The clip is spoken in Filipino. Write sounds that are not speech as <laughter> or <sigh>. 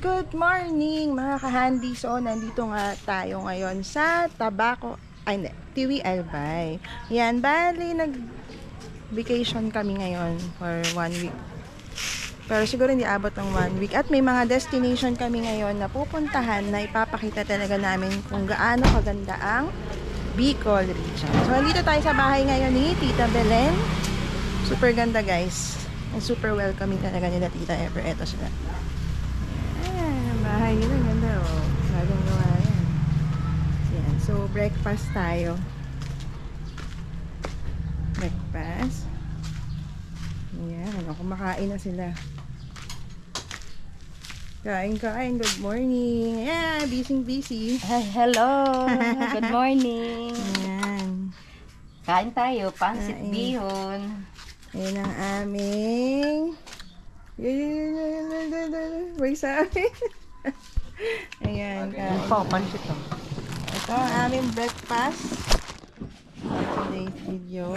Good morning mga ka-handy. So, nandito nga tayo ngayon sa Tabaco, ay hindi, Tiwi Albay. Yan, bali, nag-vacation kami ngayon for one week. Pero siguro hindi abot ng one week. At may mga destination kami ngayon na pupuntahan na ipapakita talaga namin kung gaano kaganda ang Bicol region. So, nandito tayo sa bahay ngayon ni Tita Belen. Super ganda guys. And super welcoming talaga nila Tita Ever. Eto sila. Ah, bahay nila ganda oh. Bagong gawa yan. Yan. So, breakfast tayo. Breakfast. Yan. Ano, kumakain na sila. Kain, kain. Good morning. Yeah, busy, busy. Hello. <laughs> Good morning. Yan. Kain tayo, pansit Kain. bihon. Ayan ang aming... May sabi. <laughs> <laughs> Ayan, kain. Pa, pansit oh. to. Ito ang aming breakfast for today's video.